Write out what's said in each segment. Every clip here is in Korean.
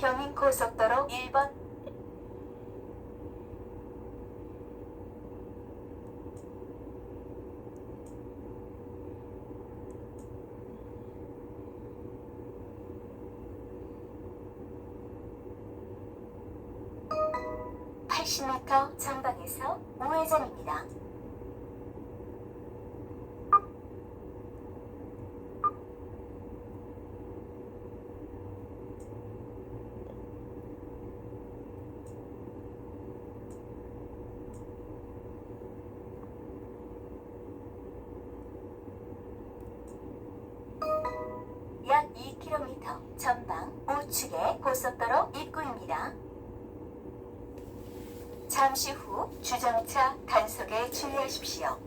경인 고속도로 1번 1km 전방 우측의 고속도로 입구입니다. 잠시 후 주정차 단속에 주의하십시오.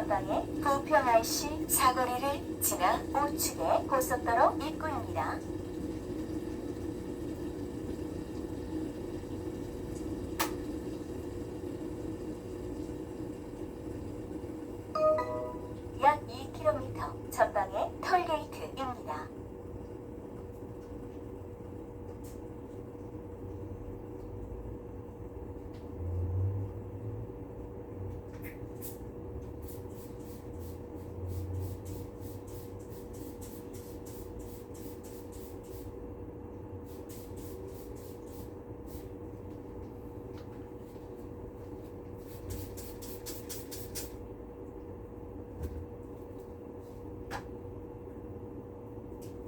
전방에 부평 IC 사거리를 지나 우측의 고속도로 입구입니다. 약 2km 전방의 톨게이트입니다.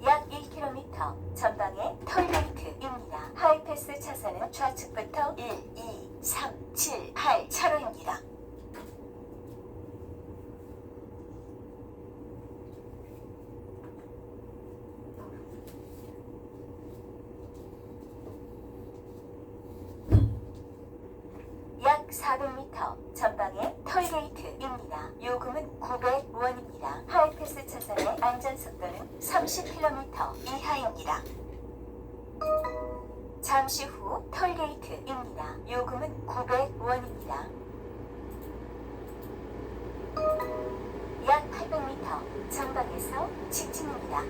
약 1km 전방의 하이패스 차선은 좌측부터 1, 2, 3, 7, 8 차로입니다. 약 400m 전방의 톨게이트입니다. 요금은 900원입니다. 하이패스 차선의 안전속도는 30km 이하입니다. 잠시 후 톨게이트입니다. 요금은 900원입니다. 약 800m 전방에서 직진입니다.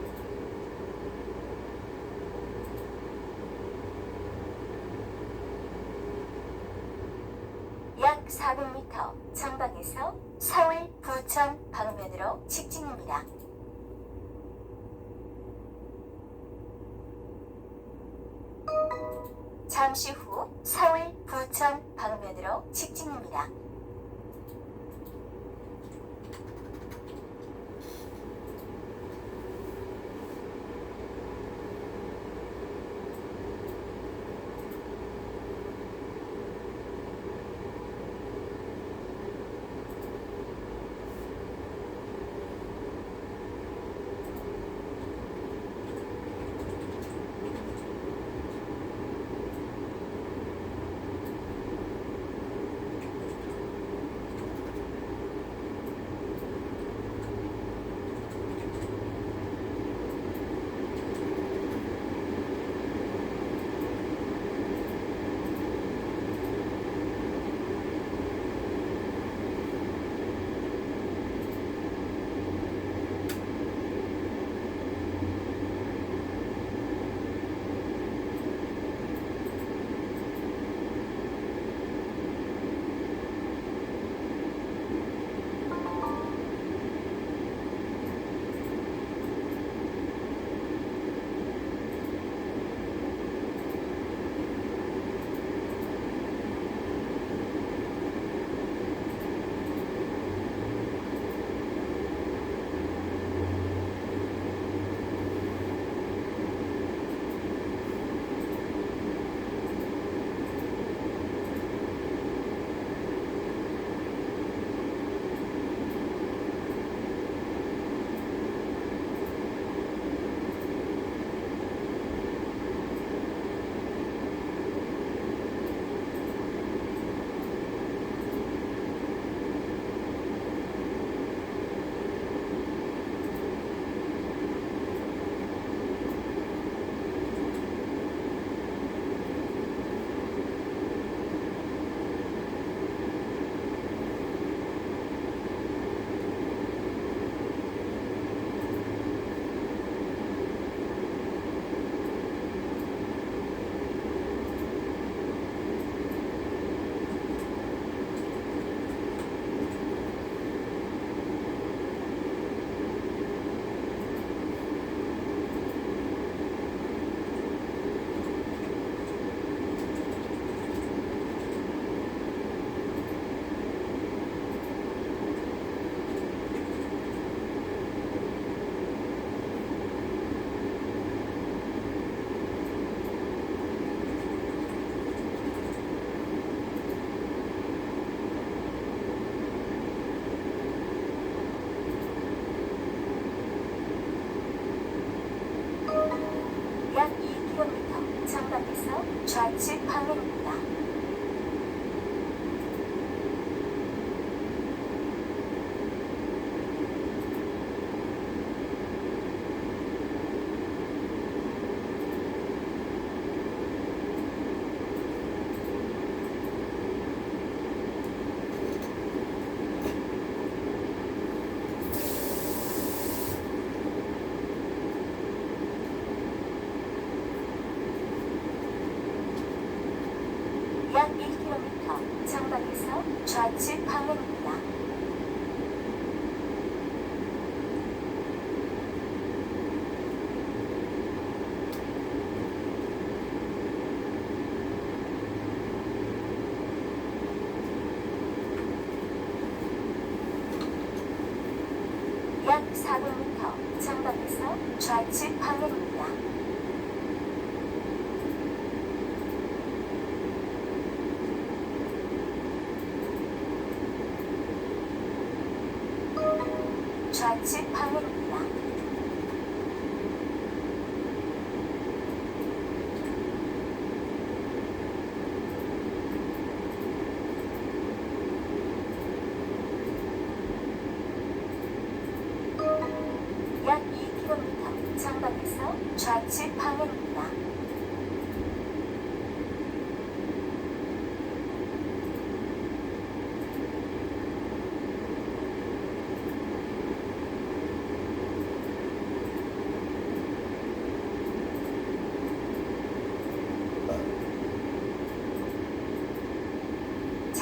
약 400m 전방에서 서울 부천 방면으로 직진입니다. 잠시 후 서울 부천 방면으로 직진입니다. 좌측 방향입니다. 약 400m 전방에서 좌측 방향입니다. 좌측 방향입니다. 약 2km 전방에서 좌측 방향입니다.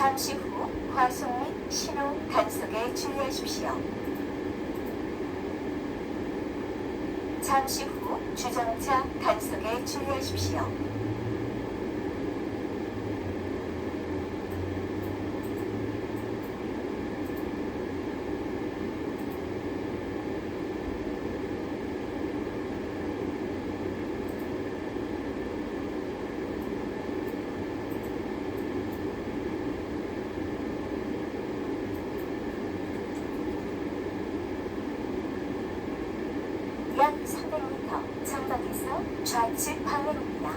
잠시 후 과속 및 신호 단속에 주의하십시오. 잠시 후 주정차 단속에 주의하십시오. 약 300m 전방에서 좌측 방향입니다.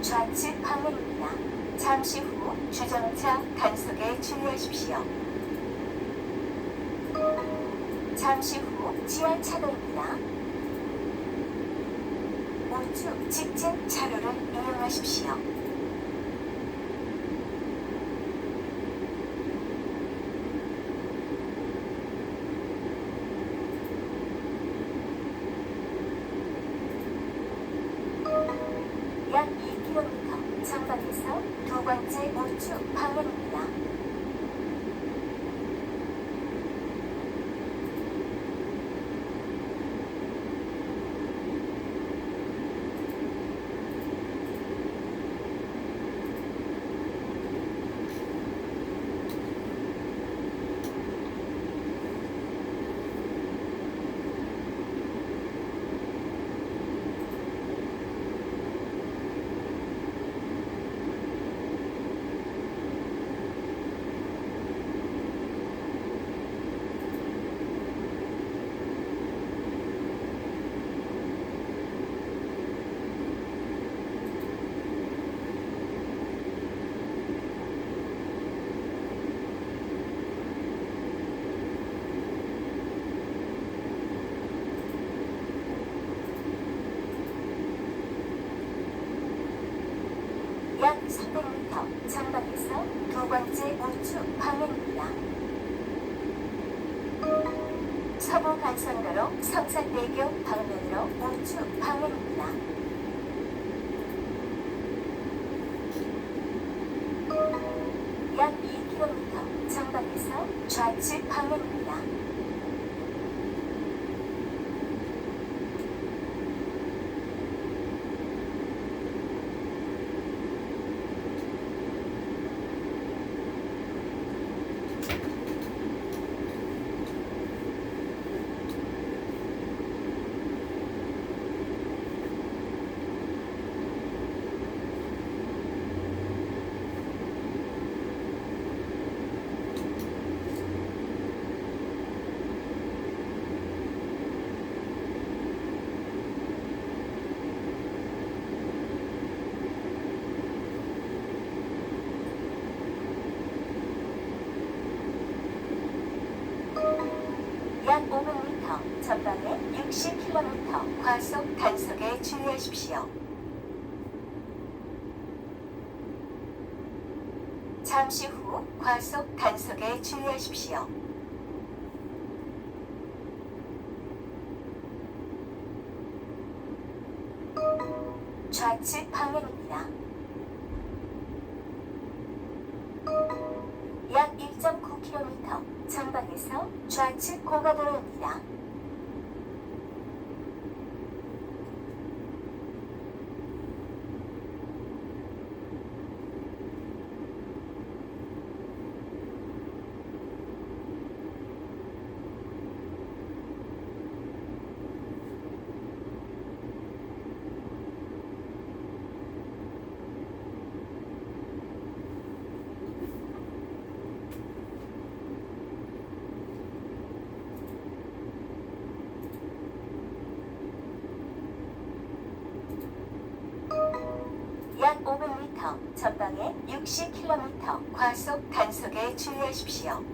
좌측 방향입니다. 잠시 후 주정차 단속에 주의하십시오. 잠시 후 지하 차로입니다. 우측 직진 차로를 이용하십시오. 20km 장박에서 두 번째 우측 간선도로 성산대교 방면으로 우측 방향입니다. 약 2km 정방에서 좌측 방향입니다. 잠시 후 과속 단속에 주의하십시오. 좌측 방향입니다. 약 1.9km 전방에서 좌측 고가도로입니다. 약 500m 전방에 60km 과속 단속에 주의하십시오.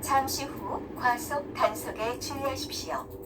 잠시 후 과속 단속에 주의하십시오.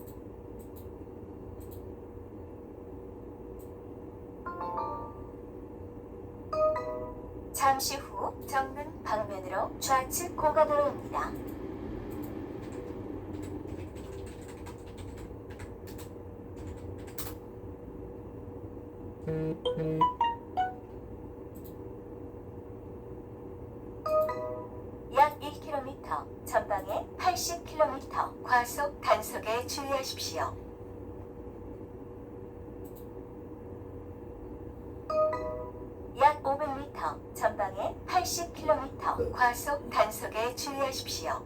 500m 전방에 80km 과속 단속에 주의하십시오.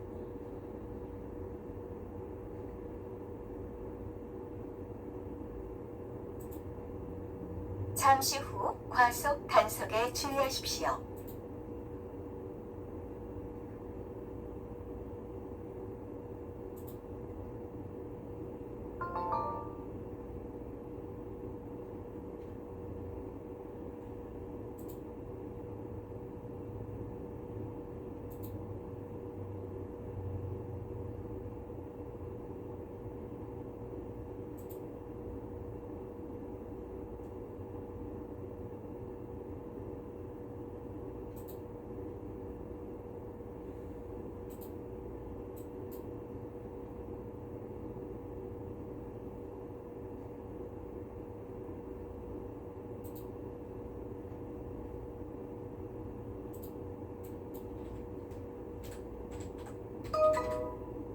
잠시 후 과속 단속에 주의하십시오.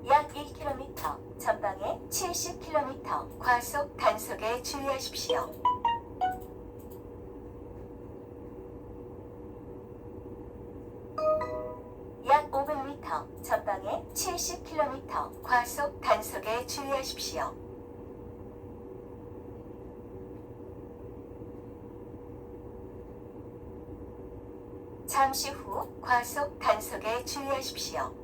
약 1km 전방에 70km 과속 단속에 주의하십시오. 약 500m 전방에 70km 과속 단속에 주의하십시오. 잠시 후 과속 단속에 주의하십시오.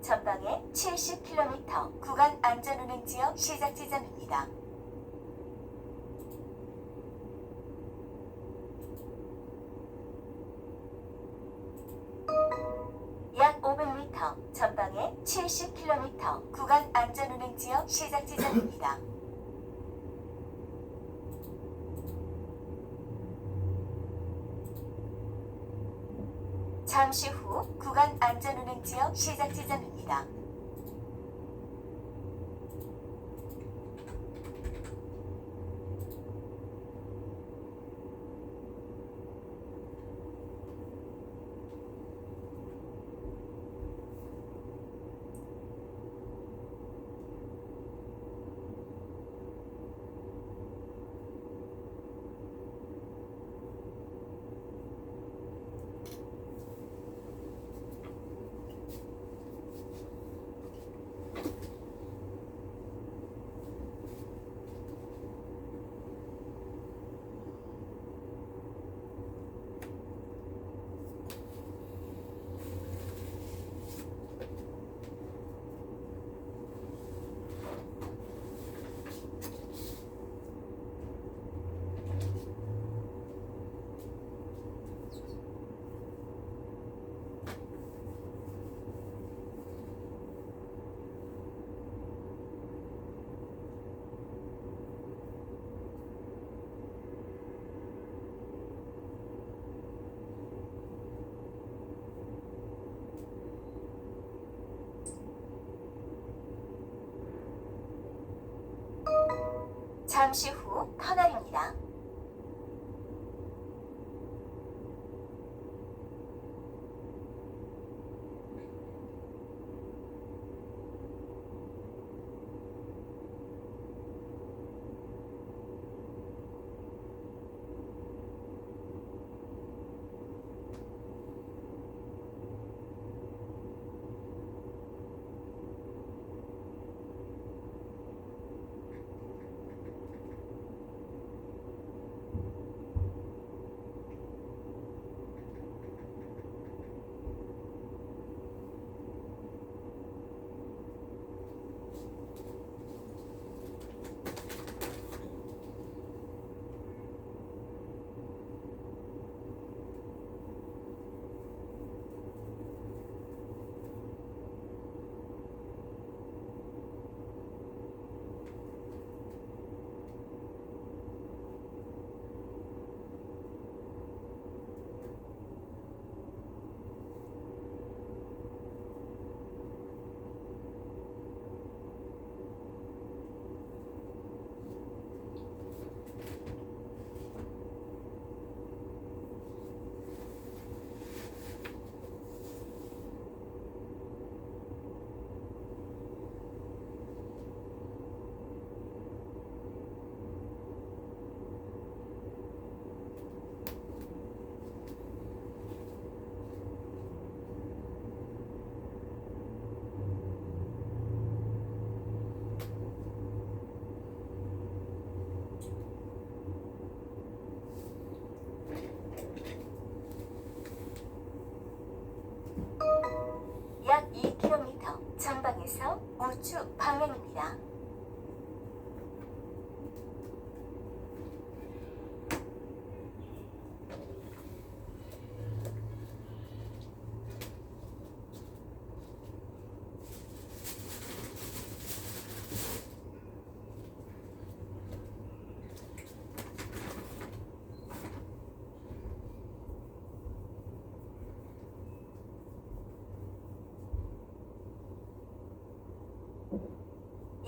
전방에 70km 구간 안전운행 지역 시작 지점입니다. 1km, 전방에 70km 구간 안전운행 지역 시작 지점입니다. 잠시 후 구간 안전운행 지역 시작 지점입니다. 잠시 후 터널입니다. 약 2km 전방에서 우측 방향입니다.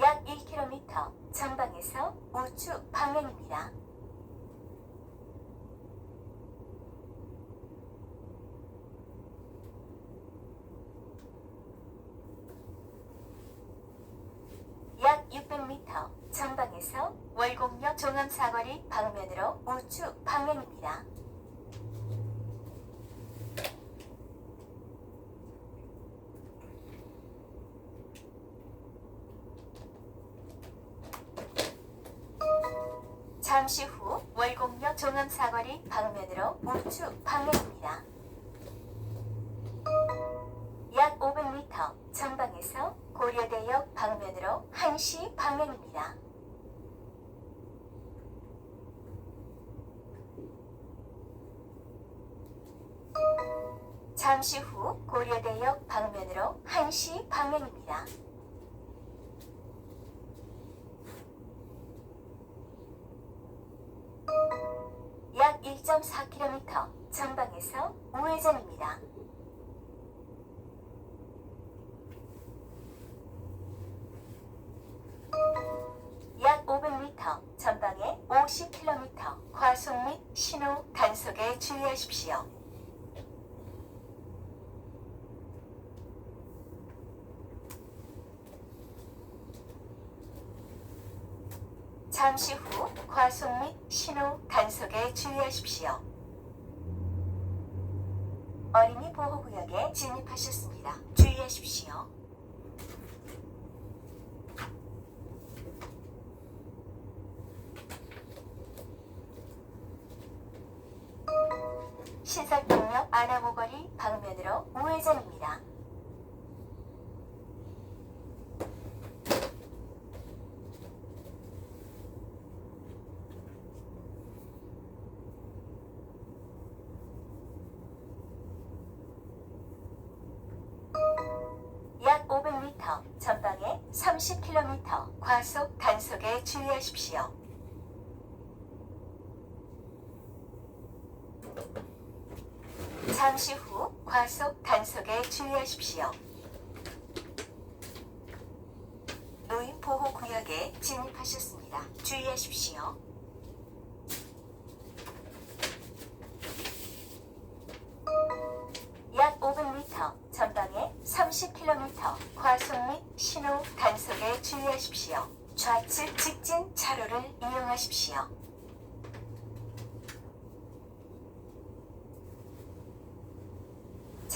약 1km 전방에서 우측 방향입니다. 약 600m 전방에서 월곡역 종암사거리 방면으로 우측 방향입니다. 잠시 후 월곡역 종암사거리 방면으로 우측 방향입니다. 약 500m 전방에서 고려대역 방면으로 1시 방향입니다. 잠시 후 고려대역 방면으로 1시 방향입니다. 1.4km 전방에서 우회전입니다. 약 500m 전방에 50km 과속 및 신호 단속에 주의하십시오. 잠시 후 과속 및 신호 단속에 주의하십시오. 어린이 보호구역에 진입하셨습니다. 주의하십시오. 신설동역 아나모거리 방면으로 우회전입니다. 약 500m 전방에 30km 과속 단속에 주의하십시오. 잠시 후 과속 단속에 주의하십시오. 노인 보호 구역에 진입하셨습니다. 주의하십시오. 약 500m 전방에 30km 과속 및 신호 단속에 주의하십시오. 좌측 직진 차로를 이용하십시오.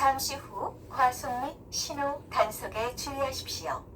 잠시 후 과속 및 신호 단속에 주의하십시오.